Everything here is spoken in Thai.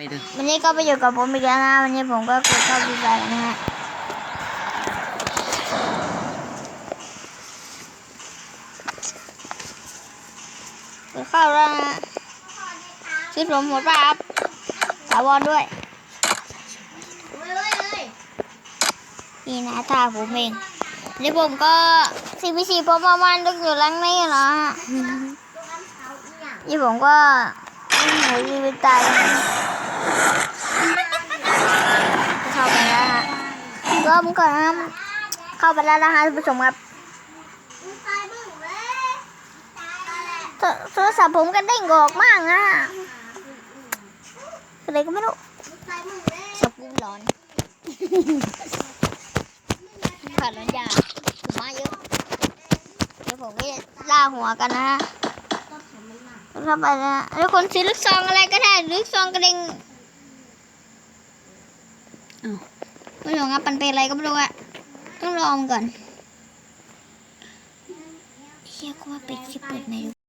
ไปเด้อวันนี้ก็ไปอยู่กับผมอีกแล้วนะวันนี้ผมก็กดเข้าดีใจนะฮะกดเข้าแล้วนะชุดผมหมดป่ะครับถาวรด้วยนี่นะท่าผมเองนี่ผมก็ซีพีซีพบประมาณตึกอยู่หลังนี้เหรอฮะนี่ผมก็หมูยีวิตตาย เข้าไปแล้วฮะรอบก่อนนะครับเข้าไปแล้วนะคะท่านผู้ชมครับโทรศัพท์ผมก็เด้งออกมากนะอะไรก็ไม่รู้สับกูร้อนขาดร้อนยาผมาเยอะ เดี๋ยวผมก็ล่าหัวกันนะฮะ เข้าไปนะแล้วคนซื้อลูกซองอะไรก็ได้ลูกซองกระเด็งไม่รู้ครับมันเป็นอะไรก็ไม่รู้อะต้องลองก่อนเชี่ยกว่าเปิดที่เปิดไหนดู